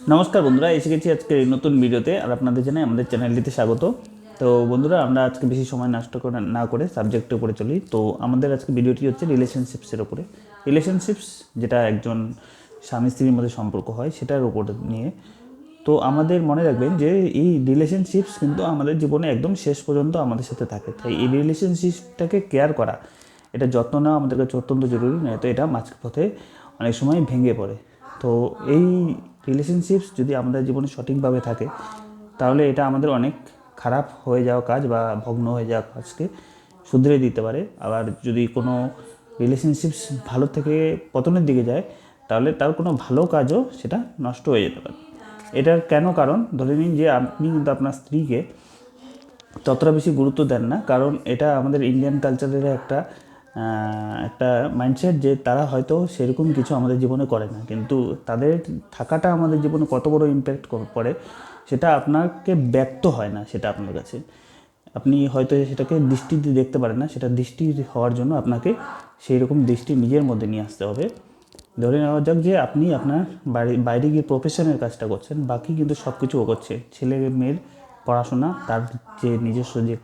নমস্কার বন্ধুরা, এসে গেছি আজকে নতুন ভিডিওতে, আর আপনাদের জানাই আমাদের চ্যানেলটিতে স্বাগত। তো বন্ধুরা, আমরা আজকে বেশি সময় নষ্ট করে না করে সাবজেক্টের উপরে চলি। তো আমাদের আজকে ভিডিওটি হচ্ছে রিলেশনশিপসের উপরে। রিলেশনশিপস যেটা একজন স্বামী স্ত্রীর মধ্যে সম্পর্ক হয়, সেটার উপর নিয়ে। তো আমাদের মনে রাখবেন যে, এই রিলেশনশিপস কিন্তু আমাদের জীবনে একদম শেষ পর্যন্ত আমাদের সাথে থাকে। তাই এই রিলেশনশিপটাকে কেয়ার করা, এটা যত্ন নেওয়া আমাদের কাছে অত্যন্ত জরুরি, নয়তো এটা মাঝপথে অনেক সময় ভেঙে পড়ে। তো এই রিলেশনশিপস যদি আমাদের জীবনে সঠিকভাবে থাকে, তাহলে এটা আমাদের অনেক খারাপ হয়ে যাওয়া কাজ বা ভগ্ন হয়ে যাওয়া কাজকে শুধরে দিতে পারে। আবার যদি কোনো রিলেশনশিপস ভালো থেকে পতনের দিকে যায়, তাহলে তার কোনো ভালো কাজও সেটা নষ্ট হয়ে যেতে পারে। এটার কেন কারণ? ধরে নিন যে আপনি কিন্তু আপনার স্ত্রীকে ততটা বেশি গুরুত্ব দেন না, কারণ এটা আমাদের ইন্ডিয়ান কালচারের একটা একটা মাইন্ডসেট যে তারা হয়তো সেরকম কিছু আমাদের জীবনে করে না। কিন্তু তাদের থাকাটা আমাদের জীবনে কত বড় ইম্প্যাক্ট পড়ে সেটা আপনাকে ব্যক্ত হয় না সেটা আপনার কাছে। আপনি হয়তো সেটাকে দৃষ্টি দিয়ে দেখতে পারেন না, সেটা দৃষ্টি হওয়ার জন্য আপনাকে সেই রকম দৃষ্টি নিজের মধ্যে নিয়ে আসতে হবে। ধরে নেওয়া যাক যে আপনি আপনার বাড়ি, বাইরে গিয়ে প্রফেশনের কাজটা করছেন, বাকি কিন্তু সব কিছু ও করছে ছেলে মেয়ের পড়াশোনা, তার যে নিজস্ব যে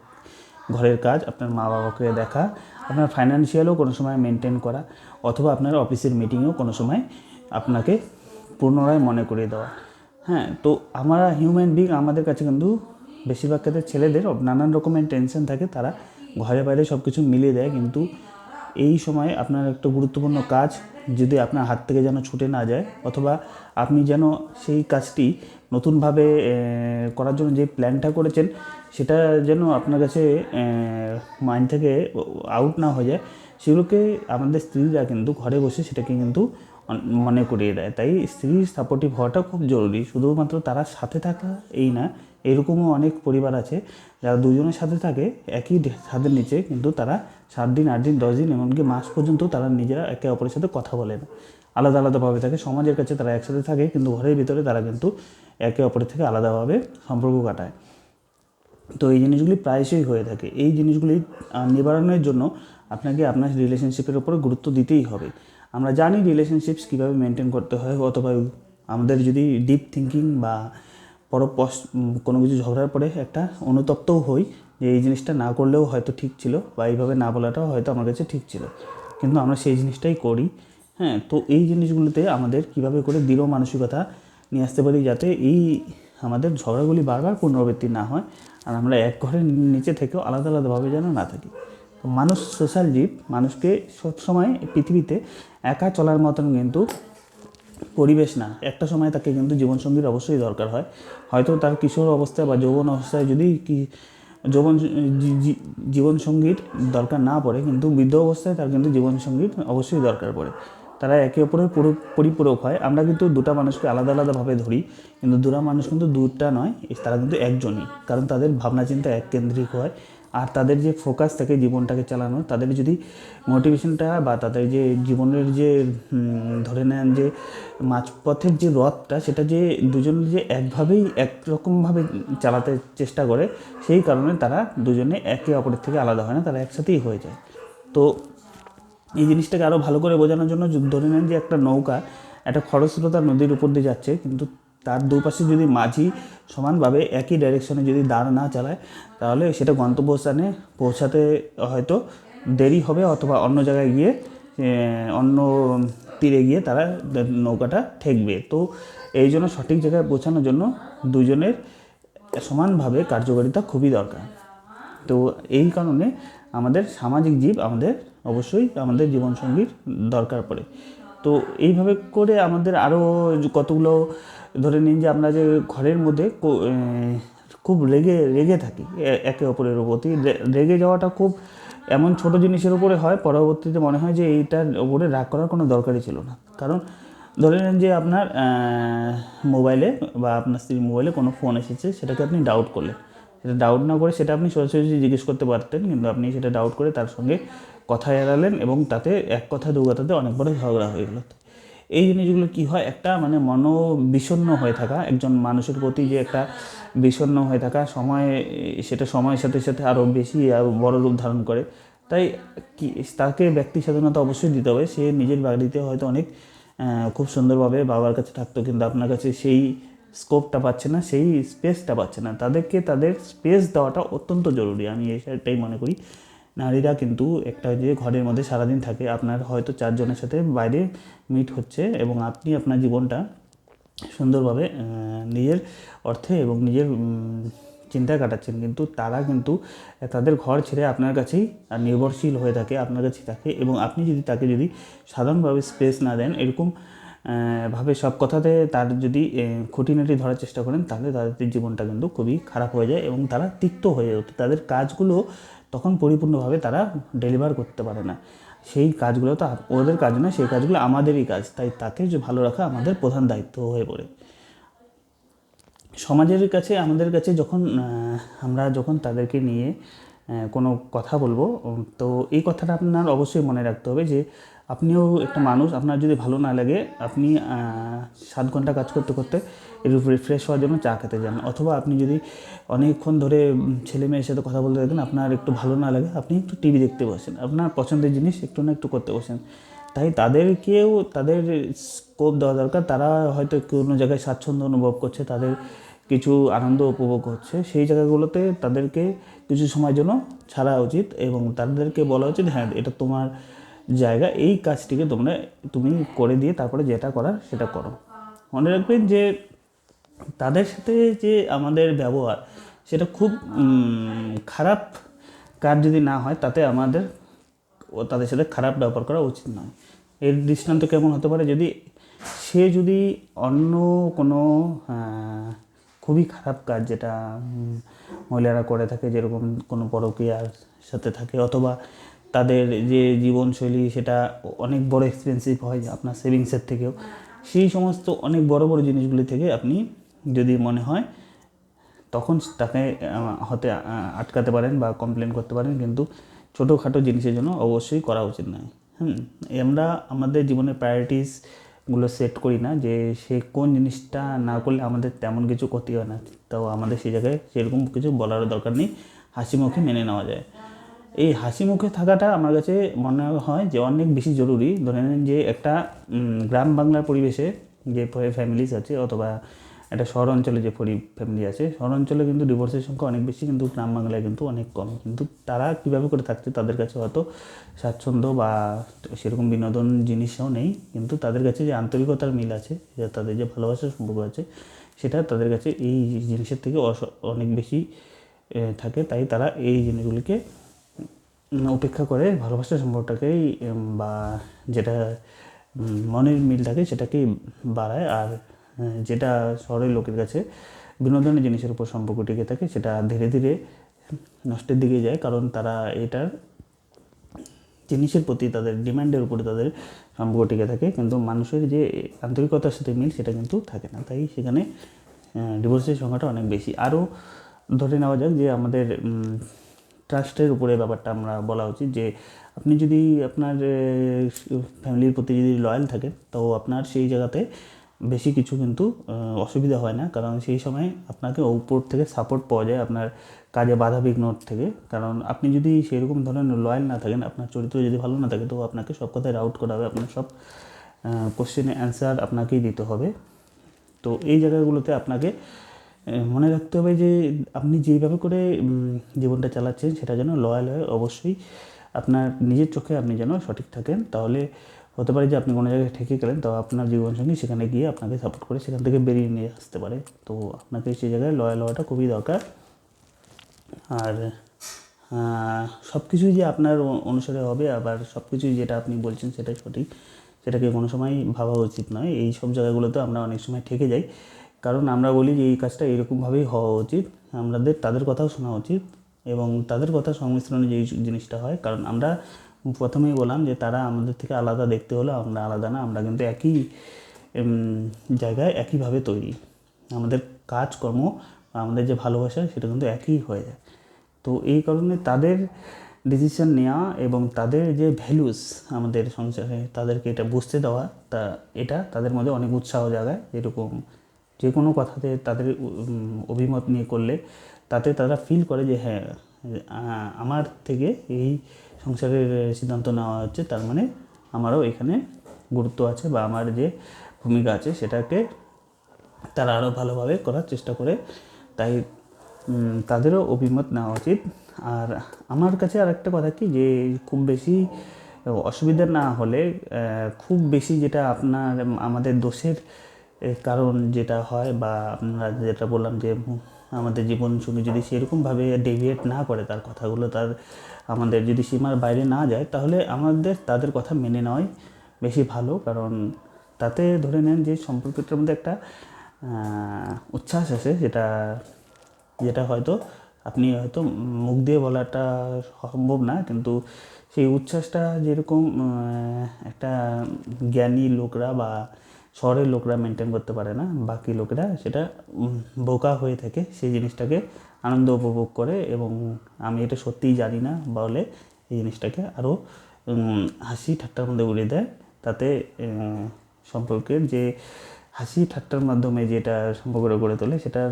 ঘরের কাজ, আপনার মা বাবাকে দেখা আপনার ফাইন্যান্সিয়ালও কোনো সময় মেনটেন করা অথবা আপনার অফিসের মিটিংও কোনো সময় আপনাকে পুনরায় মনে করিয়ে দেওয়া। হ্যাঁ তো আমরা হিউম্যান বিং আমাদের কাছে কিন্তু বেশিরভাগ ক্ষেত্রে ছেলেদের নানান রকমের টেনশন থাকে, তারা ঘরে বাইরে সব কিছু মিলিয়ে দেয়, কিন্তু এই সময় আপনার একটা গুরুত্বপূর্ণ কাজ, যদি আপনার হাত থেকে যেন ছুটে না যায়, অথবা আপনি যেন সেই কাজটি নতুনভাবে করার জন্য যে প্ল্যানটা করেছেন, সেটা যেন আপনার কাছে মাইন্ড থেকে আউট না হয়ে যায়, সেগুলোকে আমাদের স্ত্রীরা কিন্তু ঘরে বসে সেটাকে কিন্তু মনে করিয়ে দেয়। তাই স্ত্রীর সাপোর্টিভ হওয়াটা খুব জরুরি। শুধুমাত্র তারা সাথে থাকা এই না, এরকমও অনেক পরিবার আছে, যারা দুজনের সাথে থাকে, একই ছাদের নিচে কিন্তু তারা সাত দিন আট দিন দশ দিন এমনকি মাস পর্যন্ত তারা নিজেরা একে অপরের সাথে কথা বলে না। আলাদা আলাদাভাবে থাকে। সমাজের কাছে তারা একসাথে থাকে কিন্তু ঘরের ভিতরে তারা কিন্তু একে অপরের থেকে আলাদাভাবে সম্পর্ক কাটায়। তো এই জিনিসগুলি প্রায়শই হয়ে থাকে। এই জিনিসগুলি নিবারণের জন্য আপনাকে আপনার রিলেশনশিপের উপরে গুরুত্ব দিতেই হবে। আমরা জানি রিলেশনশিপস কীভাবে মেনটেন করতে হয় অথবা আমাদের যদি ডিপ থিঙ্কিং বা পর কোনো কিছু ঝগড়ার পরে একটা অনুতপ্তও হই যে এই জিনিসটা না করলেও হয়তো ঠিক ছিল বা এইভাবে না বলাটাও হয়তো আমার কাছে ঠিক ছিল। কিন্তু আমরা সেই জিনিসটাই করি। হ্যাঁ তো এই জিনিসগুলোতে আমাদের কীভাবে করে দৃঢ় মানসিকতা নিয়ে আসতে পারি যাতে এই আমাদের ঝগড়াগুলি বারবার পুনরাবৃত্তি না হয় আর আমরা এক ঘরের নিচে থেকেও আলাদা আলাদাভাবে যেন না থাকি। তো মানুষ সোশ্যাল জীব, মানুষকে সবসময় পৃথিবীতে একা চলার মতন কিন্তু পরিবেশ না। একটা সময় তাকে কিন্তু জীবনসঙ্গীর অবশ্যই দরকার হয়। হয়তো তার কিশোর অবস্থায় বা যৌবন অবস্থায় যদি কি যৌবন জীবনসঙ্গীর দরকার না পড়ে, কিন্তু বৃদ্ধ অবস্থায় তার কিন্তু জীবনসঙ্গীর অবশ্যই দরকার পড়ে। তারা একে অপরের পুরো, পরিপূরক হয়। আমরা কিন্তু দুটা মানুষকে আলাদা, আলাদাভাবে ধরি, কিন্তু দুটা মানুষ কিন্তু দুটা নয়, তারা কিন্তু একজনই, কারণ তাদের ভাবনা চিন্তা এক কেন্দ্রিক হয়। আর তাদের যে ফোকাস থাকে জীবনটাকে চালানো তাদের যদি মোটিভেশনটা বা তাদের যে জীবনের যে ধরে নেন যে মাঝপথের যে রথটা, সেটা যে দুজন যে একভাবেই একরকমভাবে চালাতে চেষ্টা করে, সেই কারণে তারা দুজনে একে অপরের থেকে আলাদা হয় না, তারা একসাথেই হয়ে যায়। তো এই জিনিসটাকে আরও ভালো করে বোঝানোর জন্য ধরে নেন যে একটা নৌকা একটা খরস্রোতা নদীর উপর দিয়ে যাচ্ছে, কিন্তু তার দুপাশে যদি মাঝি সমানভাবে একই ডাইরেকশনে যদি দাঁড় না চালায়, তাহলে সেটা গন্তব্যস্থানে পৌঁছাতে হয়তো দেরি হবে অথবা অন্য জায়গায় গিয়ে অন্য তীরে গিয়ে তারা নৌকাটা ঠেকবে। তো এই জন্য সঠিক জায়গায় পৌঁছানোর জন্য দুজনের সমানভাবে কার্যকারিতা খুবই দরকার। তো এই কারণে আমাদের সামাজিক জীব আমাদের অবশ্যই আমাদের জীবনসঙ্গীর দরকার পড়ে। তো এইভাবে করে আমাদের আরও কতগুলো ধরে নিন যে আমরা যে ঘরের মধ্যে খুব রেগে রেগে থাকি একে অপরের প্রতি রেগে যাওয়াটা খুব এমন ছোট জিনিসের উপরে হয়, পরবর্তীতে মনে হয় যে এইটার উপরে রাগ করার কোনো দরকারই ছিল না। কারণ ধরে নিন যে আপনার মোবাইলে বা আপনার স্ত্রীর মোবাইলে কোনো ফোন এসেছে, সেটাকে আপনি ডাউট করলেন। সেটা ডাউট না করে সেটা আপনি সরাসরি জিজ্ঞেস করতে পারতেন, কিন্তু আপনি সেটা ডাউট করে তার সঙ্গে কথা এড়ালেন এবং তাতে এক কথা, দু কথাতে অনেক বড় ঝগড়া হয়ে গেল। এই জিনিসগুলো কি হয়? একটা মানে মনোবিষণ্ণ হয়ে থাকা, একজন মানুষের প্রতি যে একটা বিষণ্ণ হয়ে থাকা, সময়, সেটা সময়ের সাথে সাথে আরও বেশি বড় রূপ ধারণ করে। তাই কি, তাকে ব্যক্তি স্বাধীনতা অবশ্যই দিতে হবে। সে নিজের বাড়িতে হয়তো অনেক খুব সুন্দরভাবে বাবার কাছে থাকতো, কিন্তু আপনার কাছে সেই স্কোপটা পাচ্ছে না, সেই স্পেসটা পাচ্ছে না। তাদেরকে তাদের স্পেস দেওয়াটা অত্যন্ত জরুরি। আমি এটাই মনে করি। নারীরা কিন্তু একটা যে ঘরের মধ্যে সারাদিন থাকে আপনার হয়তো চারজনের সাথে বাইরে মিট হচ্ছে এবং আপনি আপনার জীবনটা সুন্দরভাবে নিজের অর্থে এবং নিজের উম, চিন্তায় কাটাচ্ছেন। কিন্তু তারা কিন্তু তাদের ঘর ছেড়ে আপনার কাছেই নির্ভরশীল হয়ে থাকে আপনার কাছেই থাকে এবং আপনি যদি তাকে যদি সাধারণভাবে স্পেস না দেন এরকম ভাবে সব কথাতে তার যদি খুঁটিনাটি ধরার চেষ্টা করেন তাহলে তাদের জীবনটা কিন্তু খুবই খারাপ হয়ে যায় এবং তারা তিক্ত হয়ে ওঠে। তাদের কাজগুলো তখন পরিপূর্ণভাবে তারা ডেলিভার করতে পারে না। সেই কাজগুলো তো ওদের কাজ না সেই কাজগুলো আমাদেরই কাজ। তাই তাকে যে ভালো রাখা আমাদের প্রধান দায়িত্ব হয়ে পড়ে। সমাজের কাছে, আমাদের কাছে যখন আমরা যখন তাদেরকে নিয়ে কোনো কথা বলব। তো এই কথাটা আপনার অবশ্যই মনে রাখতে হবে যে, আপনিও একটা মানুষ, আপনার যদি ভালো না লাগে, আপনি সাত ঘণ্টা কাজ করতে করতে এর উপরে ফ্রেশ হওয়ার জন্য চা খেতে যান। অথবা আপনি যদি অনেকক্ষণ ধরে ছেলে মেয়ের সাথে কথা বলতে থাকেন, আপনার একটু ভালো না লাগে, আপনি একটু টিভি দেখতে বসেন। আপনার পছন্দের জিনিস একটু না একটু করতে বসেন। তাই তাদেরকেও, তাদের স্কোপ দেওয়া দরকার। তারা হয়তো কোনো জায়গায় স্বাচ্ছন্দ্য অনুভব করছে, তাদের কিছু আনন্দ উপভোগ হচ্ছে সেই জায়গাগুলোতে তাদেরকে কিছু সময়ের জন্য ছাড়া উচিত এবং তাদেরকে বলা উচিত হ্যাঁ এটা তোমার জায়গা এই কাজটিকে তোমরা তুমি করে দিয়ে তারপরে যেটা করার সেটা করো। মনে রাখবেন যে তাদের সাথে যে আমাদের ব্যবহার সেটা খুব খারাপ কাজ যদি না হয় তাতে আমাদের ও তাদের সাথে খারাপ ব্যবহার করা উচিত নয়। এর দৃষ্টান্ত কেমন হতে পারে? যদি সে যদি অন্য কোনো আহ, খুবই খারাপ কাজ যেটা মহিলারা করে থাকে যেরকম কোনো পরকীয়ার সাথে থাকে। অথবা তাদের যে জীবনশৈলী সেটা অনেক বড় এক্সপেন্সিভ হয় আপনার সেভিংসের থেকেও। সেই সমস্ত অনেক বড় বড় জিনিসগুলি থেকে আপনি যদি মনে হয়, তখন তাকে হতে আটকাতে পারেন বা কমপ্লেন করতে পারেন। কিন্তু ছোটোখাটো জিনিসের জন্য অবশ্যই করা উচিত নয়। হুম, আমরা, আমাদের জীবনের প্রায়োরিটিসগুলো সেট করি না যে সে কোন জিনিসটা না করলে আমাদের তেমন কিছু ক্ষতি হয় না। তো আমাদের সেই জায়গায় সেরকম কিছু বলারও দরকার নেই। হাসি মুখে মেনে নেওয়া যায়। এই হাসি মুখে থাকাটা আমার কাছে মনে হয় যে অনেক বেশি জরুরি। ধরে নেন যে একটা গ্রাম বাংলার পরিবেশে যে ফ্যামিলিস আছে অথবা একটা শহর অঞ্চলে যে ফ্যামিলি আছে শহর অঞ্চলে কিন্তু ডিভোর্সের সংখ্যা অনেক বেশি, কিন্তু গ্রাম বাংলায় কিন্তু অনেক কম। কিন্তু তারা কীভাবে করে থাকছে তাদের কাছে হয়তো স্বাচ্ছন্দ্য বা সেরকম বিনোদন জিনিসও নেই, কিন্তু তাদের কাছে যে আন্তরিকতার মিল আছে তাদের যে ভালোবাসার সম্পর্ক আছে, সেটা তাদের কাছে এই জিনিসের থেকে অনেক বেশি থাকে। তাই তারা এই জিনিসগুলিকে উপেক্ষা করে ভালোবাসার সম্পর্কটাকেই বা যেটা মনের মিল থাকে সেটাকেই বাড়ায়। আর যেটা শহরের লোকের কাছে বিনোদনের জিনিসের উপর সম্পর্ক টিকে থাকে, সেটা ধীরে ধীরে নষ্টের দিকে যায়। কারণ তারা এটার জিনিসের প্রতি তাদের ডিমান্ডের উপরে তাদের সম্পর্ক টিকে থাকে। কিন্তু মানুষের যে আন্তরিকতার সাথে মিল, সেটা কিন্তু থাকে না। তাই সেখানে ডিভোর্সের সংখ্যাটা অনেক বেশি। আরও ধরে নেওয়া যাক যে আমাদের ট্রাস্টের উপরে ব্যাপারটা আমরা বলা উচিত যে, আপনি যদি আপনার ফ্যামিলির প্রতি যদি লয়াল থাকেন, তো আপনার সেই জায়গাতে বেশি কিছু কিন্তু অসুবিধা হয় না। কারণ সেই সময় আপনাকে উপর থেকে সাপোর্ট পাওয়া যায় আপনার কাজে বাধা বিঘ্ন থেকে। কারণ আপনি যদি সেরকম ধরনের লয়াল না থাকেন, আপনার চরিত্র যদি ভালো না থাকে, তো আপনাকে সব কথায় আউট করা হবে, আপনার সব কোশ্চেনের অ্যান্সার আপনাকেই দিতে হবে। তো এই জায়গাগুলোতে আপনাকে মনে রাখতে হবে যে আপনি যেইভাবে করে জীবনটা চালাচ্ছেন, সেটা যেন লয়াল হয়। অবশ্যই আপনার নিজের চোখে আপনি যেন সঠিক থাকেন। তাহলে হতে পারে যে আপনি কোনো জায়গায় ঠেকে গেলেন, তো আপনার জীবনসঙ্গী সেখানে গিয়ে আপনাকে সাপোর্ট করে সেখান থেকে বেরিয়ে নিয়ে আসতে পারে। তো আপনাকে সেই জায়গায় লয়াল হওয়াটা খুবই দরকার। আর সব কিছুই যে আপনার অনুসারে হবে, আবার সব কিছুই যেটা আপনি বলছেন সেটাই সঠিক। সেটাকে কোনো সময় ভাবা উচিত নয়। এই সব জায়গাগুলোতে আমরা অনেক সময় ঠেকে যাই। কারণ আমরা বলি যে এই কাজটা এরকমভাবেই হওয়া উচিত। আমাদের তাদের কথাও শোনা উচিত এবং তাদের কথা সংমিশ্রণে যে জিনিসটা হয়, কারণ আমরা প্রথমেই বললাম যে তারা আমাদের থেকে আলাদা দেখতে হলে, আমরা আলাদা না, আমরা কিন্তু একই জায়গায় একইভাবে তৈরি। আমাদের কাজকর্ম, আমাদের যে ভালোবাসা, সেটা কিন্তু একই হয়ে যায়। তো এই কারণে তাদের ডিসিশন নেওয়া এবং তাদের যে ভ্যালুস আমাদের সংসারে, তাদেরকে এটা বুঝতে দেওয়া, তা, এটা তাদের মধ্যে অনেক উৎসাহ জাগায়। এরকম যে কোনো কথাতে তাদের অভিমত নিয়ে করলে, তাতে তারা ফিল করে যে হ্যাঁ আমার থেকে এই সংসারের সিদ্ধান্ত নেওয়া হচ্ছে। তার মানে আমারও এখানে গুরুত্ব আছে বা আমার যে ভূমিকা আছে সেটাকে তারা আরও ভালোভাবে করার চেষ্টা করে। তাই তাদেরও অভিমত নেওয়া উচিত। আর আমার কাছে আর একটা কথা কি যে, খুব বেশি অসুবিধা না হলে খুব বেশি যেটা আপনার, আমাদের দোষের কারণ যেটা হয় বা আপনারা যেটা বললাম যে আমাদের জীবনসঙ্গী যদি সেরকমভাবে ডেভিয়েট না করে তার কথাগুলো, তার আমাদের যদি সীমার বাইরে না যায়, তাহলে আমাদের তাদের কথা মেনে নেওয়াই বেশি ভালো। কারণ তাতে ধরে নেন যে সম্পর্কটার মধ্যে একটা উচ্ছ্বাস আছে যেটা যেটা হয়তো আপনি হয়তো মুখ দিয়ে বলাটা সম্ভব না, কিন্তু সেই উচ্ছ্বাসটা যেরকম একটা জ্ঞানী লোকরা বা শহরের লোকরা মেনটেন করতে পারে না, বাকি লোকেরা সেটা বোকা হয়ে থাকে সেই জিনিসটাকে আনন্দ উপভোগ করে এবং আমি এটা সত্যিই জানি না বলে এই জিনিসটাকে আরও হাসি ঠাট্টার মধ্যে উড়িয়ে দেয়। তাতে সম্পর্কের যে হাসি ঠাট্টার মাধ্যমে যেটা সম্পর্কটা গড়ে তোলে সেটার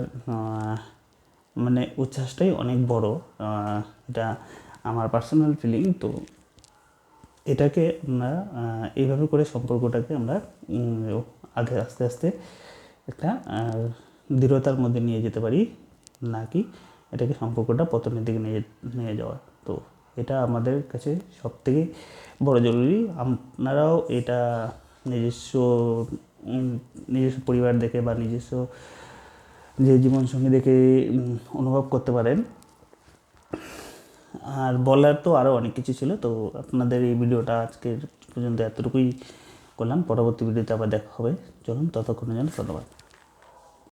মানে উচ্ছ্বাসটাই অনেক বড়। এটা আমার পার্সোনাল ফিলিং তো এটাকে আমরা এইভাবে করে সম্পর্কটাকে আমরা আগে আস্তে আস্তে একটা দৃঢ়তার মধ্যে নিয়ে যেতে পারি নাকি এটাকে সম্পর্কটা পতনের দিকে নিয়ে নিয়ে যাওয়া। তো এটা আমাদের কাছে সব থেকে বড় জরুরি। আপনারাও এটা নিজস্ব নিজস্ব পরিবার দেখে বা নিজস্ব যে জীবনসঙ্গী দেখে অনুভব করতে পারেন। আর বলার তো আরও অনেক কিছু ছিল, তো আপনাদের এই ভিডিওটা আজকের পর্যন্ত এতটুকুই করলাম। পরবর্তী ভিডিওতে আবার দেখা হবে। চলুন, ততক্ষণের যেন ধন্যবাদ।